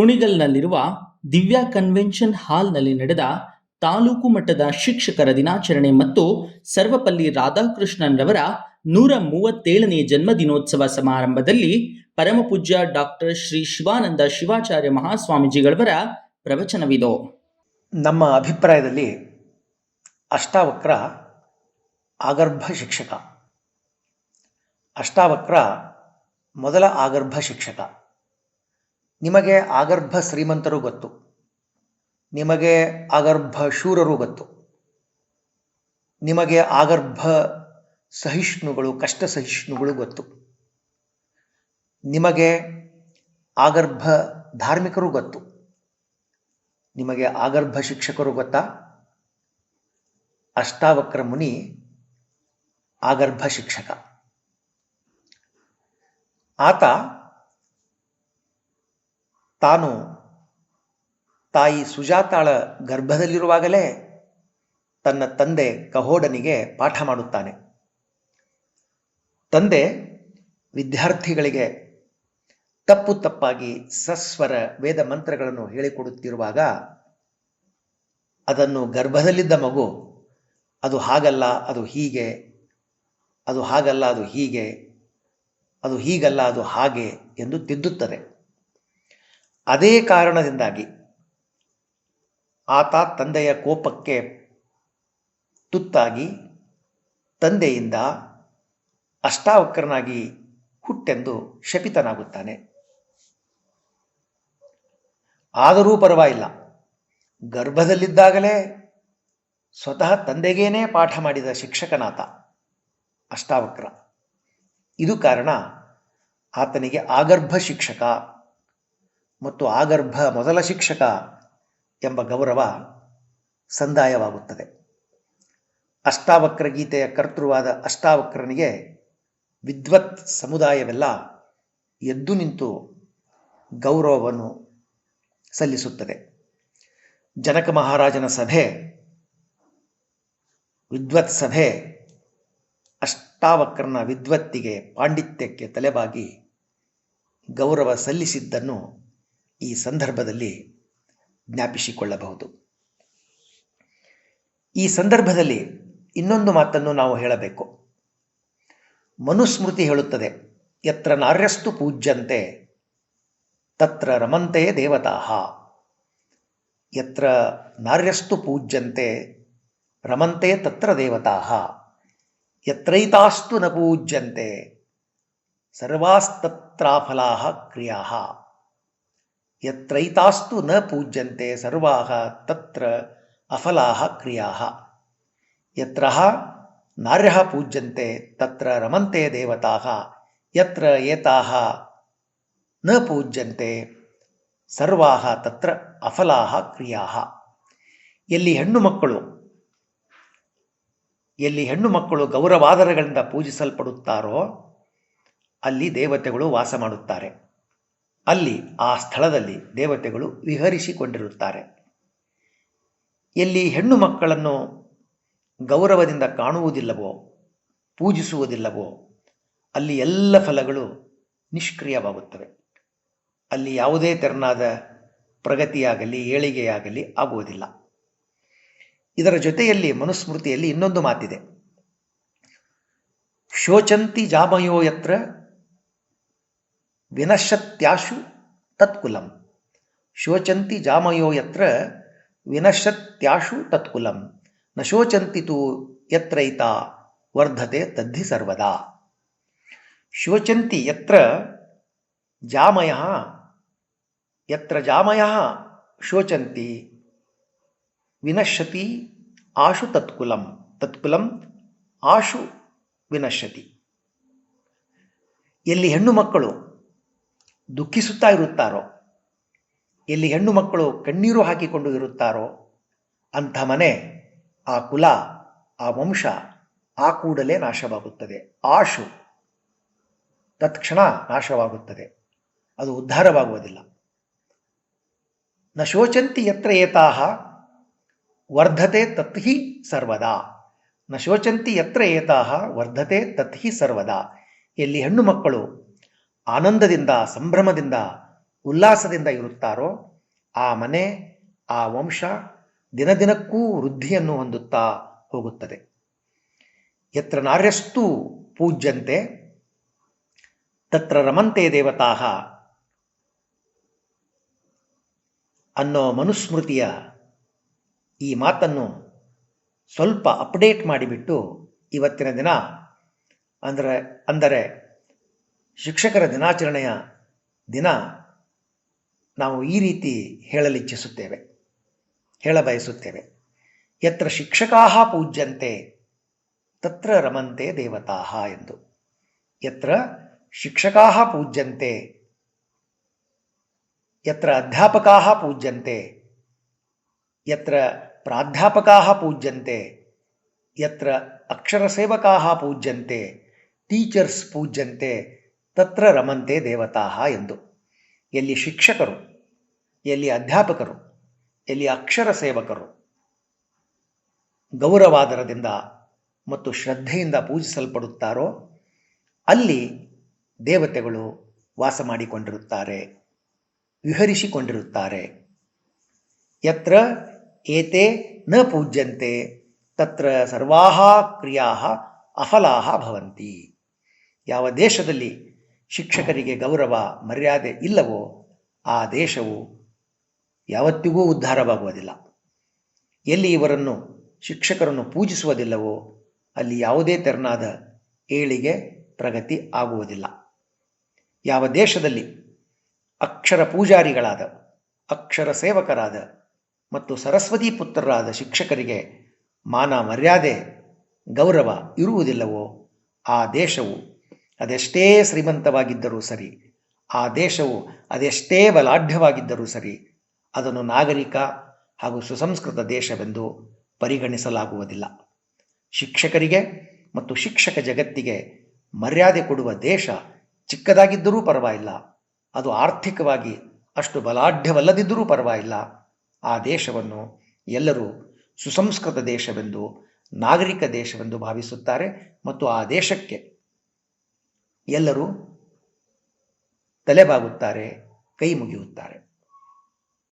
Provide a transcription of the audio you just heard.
ಕುಣಿಗಲ್ನಲ್ಲಿರುವ Divya convention ಹಾಲ್ನಲ್ಲಿ ನಡೆದ ತಾಲೂಕು ಮಟ್ಟದ ಶಿಕ್ಷಕರ ದಿನಾಚರಣೆ ಮತ್ತು ಸರ್ವಪಲ್ಲಿ ರಾಧಾಕೃಷ್ಣನ್ ರವರ ನೂರ ಮೂವತ್ತೇಳನೇ ಜನ್ಮದಿನೋತ್ಸವ ಸಮಾರಂಭದಲ್ಲಿ ಪರಮಪೂಜ್ಯ ಡಾಕ್ಟರ್ ಶ್ರೀ ಶಿವಾನಂದ ಶಿವಾಚಾರ್ಯ ಮಹಾಸ್ವಾಮೀಜಿಗಳವರ ಪ್ರವಚನವಿದು. ನಮ್ಮ ಅಭಿಪ್ರಾಯದಲ್ಲಿ ಅಷ್ಟಾವಕ್ರ ಆಗರ್ಭ ಶಿಕ್ಷಕ. ಅಷ್ಟಾವಕ್ರ ಮೊದಲ ಆಗರ್ಭ ಶಿಕ್ಷಕ. ನಿಮಗೆ ಆಗರ್ಭ ಶ್ರೀಮಂತರು ಗೊತ್ತು. ನಿಮಗೆ ಆಗರ್ಭ ಶೂರರು ಗೊತ್ತು. ನಿಮಗೆ ಆಗರ್ಭ ಸಹಿಷ್ಣುಗಳು, ಕಷ್ಟ ಸಹಿಷ್ಣುಗಳು ಗೊತ್ತು. ನಿಮಗೆ ಆಗರ್ಭ ಧಾರ್ಮಿಕರು ಗೊತ್ತು. ನಿಮಗೆ ಆಗರ್ಭ ಶಿಕ್ಷಕರು ಗೊತ್ತಾ? ಅಷ್ಟಾವಕ್ರ ಮುನಿ ಆಗರ್ಭ ಶಿಕ್ಷಕ. ಆತ ತಾನು ತಾಯಿ ಸುಜಾತಾಳ ಗರ್ಭದಲ್ಲಿರುವಾಗಲೇ ತನ್ನ ತಂದೆ ಕಹೋಡನಿಗೆ ಪಾಠ ಮಾಡುತ್ತಾನೆ. ತಂದೆ ವಿದ್ಯಾರ್ಥಿಗಳಿಗೆ ತಪ್ಪು ತಪ್ಪಾಗಿ ಸಸ್ವರ ವೇದ ಮಂತ್ರಗಳನ್ನು ಹೇಳಿಕೊಡುತ್ತಿರುವಾಗ ಅದನ್ನು ಗರ್ಭದಲ್ಲಿದ್ದ ಮಗು, ಅದು ಹಾಗಲ್ಲ, ಅದು ಹೀಗೆ, ಅದು ಹಾಗಲ್ಲ, ಅದು ಹೀಗೆ, ಅದು ಹೀಗಲ್ಲ, ಅದು ಹಾಗೆ ಎಂದು ತಿದ್ದುತ್ತದೆ. ಅದೇ ಕಾರಣದಿಂದಾಗಿ ಆತ ತಂದೆಯ ಕೋಪಕ್ಕೆ ತುತ್ತಾಗಿ ತಂದೆಯಿಂದ ಅಷ್ಟಾವಕ್ರನಾಗಿ ಹುಟ್ಟೆಂದು ಶಪಿತನಾಗುತ್ತಾನೆ. ಆದರೂ ಪರವಾಗಿಲ್ಲ. ಗರ್ಭದಲ್ಲಿದ್ದಾಗಲೇ ಸ್ವತಃ ತಂದೆಗೇನೇ ಪಾಠ ಮಾಡಿದ ಶಿಕ್ಷಕನಾತ ಅಷ್ಟಾವಕ್ರ. ಇದು ಕಾರಣ ಆತನಿಗೆ ಆಗರ್ಭ ಶಿಕ್ಷಕ ಮತ್ತು ಆಗರ್ಭ ಮೊದಲ ಶಿಕ್ಷಕ ಎಂಬ ಗೌರವ ಸಂದಾಯವಾಗುತ್ತದೆ. ಅಷ್ಟಾವಕ್ರ ಗೀತೆಯ ಕರ್ತೃವಾದ ಅಷ್ಟಾವಕ್ರನಿಗೆ ವಿದ್ವತ್ ಸಮುದಾಯವೆಲ್ಲ ಎದ್ದು ನಿಂತು ಗೌರವವನ್ನು ಸಲ್ಲಿಸುತ್ತದೆ. ಜನಕ ಮಹಾರಾಜನ ಸಭೆ, ವಿದ್ವತ್ ಸಭೆ, ಅಷ್ಟಾವಕ್ರನ ವಿದ್ವತ್ತಿಗೆ ಪಾಂಡಿತ್ಯಕ್ಕೆ ತಲೆಬಾಗಿ ಗೌರವ ಸಲ್ಲಿಸಿದ್ದನ್ನು ಈ ಸಂದರ್ಭದಲ್ಲಿ ಜ್ಞಾಪಿಸಿಕೊಳ್ಳಬಹುದು. ಈ ಸಂದರ್ಭದಲ್ಲಿ ಇನ್ನೊಂದು ಮಾತನ್ನು ನಾವು ಹೇಳಬೇಕು. ಮನುಸ್ಮೃತಿ ಹೇಳುತ್ತದೆ, ಯತ್ರ ನಾರ್ಯಸ್ತು ಪೂಜ್ಯಂತೆ, ತತ್ರ ರಮಂತೆ ದೇವತಾಹ ಯತ್ರ ನಾರ್ಯಸ್ತು ಪೂಜ್ಯಂತೆ ರಮಂತೆ ತತ್ರ ದೇವತಾಹ ಯತ್ರೈತಾಸ್ತು ನ ಪೂಜ್ಯಂತೆ, ಸರ್ವಾಸ್ತತ್ರಾಫಲಾ ಕ್ರಿಯಾ. ಯತ್ರೈತಾಸ್ತು ನ ಪೂಜ್ಯಂತೆ ಸರ್ವಾ ತತ್ರ ಅಫಲಾ ಕ್ರಿಯಾ ಯತ್ರ ನಾರ್ಯ ಪೂಜ್ಯಂತೆ ತತ್ರ ರಮಂತೆ ದೇವತಾ ಯತ್ರ ಏತಾ ನ ಪೂಜ್ಯಂತೆ ಸರ್ವಾ ತತ್ರ ಅಫಲಾ ಕ್ರಿಯಾ ಎಲ್ಲಿ ಹೆಣ್ಣು ಮಕ್ಕಳು ಎಲ್ಲಿ ಹೆಣ್ಣು ಮಕ್ಕಳು ಗೌರವಾದರಗಳಿಂದ ಪೂಜಿಸಲ್ಪಡುತ್ತಾರೋ, ಅಲ್ಲಿ ದೇವತೆಗಳು ವಾಸ ಮಾಡುತ್ತಾರೆ। ಅಲ್ಲಿ ಆ ಸ್ಥಳದಲ್ಲಿ ದೇವತೆಗಳು ವಿಹರಿಸಿಕೊಂಡಿರುತ್ತಾರೆ. ಎಲ್ಲಿ ಹೆಣ್ಣು ಮಕ್ಕಳನ್ನು ಗೌರವದಿಂದ ಕಾಣುವುದಿಲ್ಲವೋ, ಪೂಜಿಸುವುದಿಲ್ಲವೋ, ಅಲ್ಲಿ ಎಲ್ಲ ಫಲಗಳು ನಿಷ್ಕ್ರಿಯವಾಗುತ್ತವೆ. ಅಲ್ಲಿ ಯಾವುದೇ ತೆರನಾದ ಪ್ರಗತಿಯಾಗಲಿ, ಏಳಿಗೆಯಾಗಲಿ ಆಗುವುದಿಲ್ಲ. ಇದರ ಜೊತೆಯಲ್ಲಿ ಮನುಸ್ಮೃತಿಯಲ್ಲಿ ಇನ್ನೊಂದು ಮಾತಿದೆ. ಶೋಚಂತಿ ಜಾಮಯೋ ಯತ್ರ ವಿನಶ್ಯತ್ಯಾಶು ತತ್ಕುಲಂ. ಶೋಚಂತಿ ಜಾಮಯೋ ಯತ್ರ ವಿನಶ್ಯತ್ಯಾಶು ತತ್ಕುಲಂ. ನ ಶೋಚಂತಿ ತು ಯತ್ರೈತ ವರ್ಧತೆ ತದ್ಧಿ ಸರ್ವದಾ. ಶೋಚಂತಿ ಯತ್ರ ಜಾಮಯ ಯತ್ರ ಜಾಮಯ ಶೋಚಂತಿ ವಿನಶ್ಯತಿ ಆಶು ತತ್ಕುಲಂ. ತತ್ಕುಲಂ ಆಶು ವಿನಶ್ಯತಿ ಎಲ್ಲಿ ಹೆಣ್ಣು ಮಕ್ಕಳು ದುಃಖಿಸುತ್ತಾ ಇರುತ್ತಾರೋ? ಎಲ್ಲಿ ಹೆಣ್ಣು ಮಕ್ಕಳು ಕಣ್ಣೀರು ಹಾಕಿಕೊಂಡು ಇರುತ್ತಾರೋ? ಅಂಥ ಮನೆ, ಆ ಕುಲ, ಆ ವಂಶ, ಆ ಕೂಡಲೇ ನಾಶವಾಗುತ್ತದೆ. ಆಶು ತತ್ಕ್ಷಣ ನಾಶವಾಗುತ್ತದೆ. ಅದು ಉದ್ಧಾರವಾಗುವುದಿಲ್ಲ. ನ ಶೋಚಂತಿ ಯತ್ರ ಏತಾಹ? ವರ್ಧತೆ ತತ್ಹಿ ಸರ್ವದಾ. ನ ಶೋಚಂತಿ ಯತ್ರ ಏತಾಹ? ವರ್ಧತೆ ತತ್ಹಿ ಸರ್ವದಾ. ಎಲ್ಲಿ ಹೆಣ್ಣು ಮಕ್ಕಳು ಆನಂದದಿಂದ, ಸಂಭ್ರಮದಿಂದ, ಉಲ್ಲಾಸದಿಂದ ಇರುತ್ತಾರೋ ಆ ಮನೆ, ಆ ವಂಶ ದಿನದಿನಕ್ಕೂ ವೃದ್ಧಿಯನ್ನು ಹೊಂದುತ್ತಾ ಹೋಗುತ್ತದೆ. ಯತ್ರ ನಾರ್ಯಸ್ತು ಪೂಜ್ಯಂತೆ, ತತ್ರ ರಮಂತೆ ದೇವತಾ ಅನ್ನೋ ಮನುಸ್ಮೃತಿಯ ಈ ಮಾತನ್ನು ಸ್ವಲ್ಪ ಅಪ್ಡೇಟ್ ಮಾಡಿಬಿಟ್ಟು ಇವತ್ತಿನ ದಿನ ಅಂದರೆ ಅಂದರೆ ಶಿಕ್ಷಕರ ದಿನಾಚರಣೆಯ ದಿನ ನಾವು ಈ ರೀತಿ ಹೇಳಲಿಚ್ಛಿಸುತ್ತೇವೆ, ಹೇಳಬಯಸುತ್ತೇವೆ. ಯತ್ರ ಶಿಕ್ಷಕಾ ಪೂಜ್ಯಂತೆ, ತತ್ರ ರಮಂತೆ ದೇವತಾ ಎಂದು. ಯತ್ರ ಶಿಕ್ಷಕಾ ಪೂಜ್ಯಂತೆ, ಯತ್ರ ಅಧ್ಯಾಪಕಾ ಪೂಜ್ಯಂತೆ, ಯತ್ರ ಪ್ರಾಧ್ಯಾಪಕಾ ಪೂಜ್ಯಂತೆ, ಯತ್ರ ಅಕ್ಷರಸೇವಕಾ ಪೂಜ್ಯಂತೆ, ಟೀಚರ್ಸ್ ಪೂಜ್ಯಂತೆ ತತ್ರ ರಮಂತೆ ದೇವತಾ ಎಂದು. ಎಲ್ಲಿ ಶಿಕ್ಷಕರು, ಎಲ್ಲಿ ಅಧ್ಯಾಪಕರು, ಎಲ್ಲಿ ಅಕ್ಷರ ಸೇವಕರು ಗೌರವಾದರದಿಂದ ಮತ್ತು ಶ್ರದ್ಧೆಯಿಂದ ಪೂಜಿಸಲ್ಪಡುತ್ತಾರೋ, ಅಲ್ಲಿ ದೇವತೆಗಳು ವಾಸ ಮಾಡಿಕೊಂಡಿರುತ್ತಾರೆ, ವಿಹರಿಸಿಕೊಂಡಿರುತ್ತಾರೆ. ಯತ್ರ ಏತೆ ನ ಪೂಜ್ಯಂತೆ, ತತ್ರ ಸರ್ವಾ ಕ್ರಿಯಾ ಅಫಲಾ ಭವಂತಿ. ಯಾವ ದೇಶದಲ್ಲಿ ಶಿಕ್ಷಕರಿಗೆ ಗೌರವ, ಮರ್ಯಾದೆ ಇಲ್ಲವೋ ಆ ದೇಶವು ಯಾವತ್ತಿಗೂ ಉದ್ಧಾರವಾಗುವುದಿಲ್ಲ. ಎಲ್ಲಿ ಇವರನ್ನು ಶಿಕ್ಷಕರನ್ನು ಪೂಜಿಸುವುದಿಲ್ಲವೋ ಅಲ್ಲಿ ಯಾವುದೇ ತೆರನಾದ ಏಳಿಗೆ ಪ್ರಗತಿ ಆಗುವುದಿಲ್ಲ. ಯಾವ ದೇಶದಲ್ಲಿ ಅಕ್ಷರ ಪೂಜಾರಿಗಳಾದ, ಅಕ್ಷರ ಸೇವಕರಾದ ಮತ್ತು ಸರಸ್ವತಿ ಪುತ್ರರಾದ ಶಿಕ್ಷಕರಿಗೆ ಮಾನ ಮರ್ಯಾದೆ, ಗೌರವ ಇರುವುದಿಲ್ಲವೋ ಆ ದೇಶವು ಅದೆಷ್ಟೇ ಶ್ರೀಮಂತವಾಗಿದ್ದರೂ ಸರಿ, ಆ ದೇಶವು ಅದೆಷ್ಟೇ ಬಲಾಢ್ಯವಾಗಿದ್ದರೂ ಸರಿ, ಅದನ್ನು ನಾಗರಿಕ ಹಾಗೂ ಸುಸಂಸ್ಕೃತ ದೇಶವೆಂದು ಪರಿಗಣಿಸಲಾಗುವುದಿಲ್ಲ. ಶಿಕ್ಷಕರಿಗೆ ಮತ್ತು ಶಿಕ್ಷಕ ಜಗತ್ತಿಗೆ ಮರ್ಯಾದೆ ಕೊಡುವ ದೇಶ ಚಿಕ್ಕದಾಗಿದ್ದರೂ ಪರವಾಗಿಲ್ಲ, ಅದು ಆರ್ಥಿಕವಾಗಿ ಅಷ್ಟು ಬಲಾಢ್ಯವಲ್ಲದಿದ್ದರೂ ಪರವಾಗಿಲ್ಲ. ಆ ದೇಶವನ್ನು ಎಲ್ಲರೂ ಸುಸಂಸ್ಕೃತ ದೇಶವೆಂದು, ನಾಗರಿಕ ದೇಶವೆಂದು ಭಾವಿಸುತ್ತಾರೆ ಮತ್ತು ಆ ದೇಶಕ್ಕೆ ಎಲ್ಲರೂ ತಲೆಬಾಗುತ್ತಾರೆ ಕೈ ಮುಗಿಯುತ್ತಾರೆ.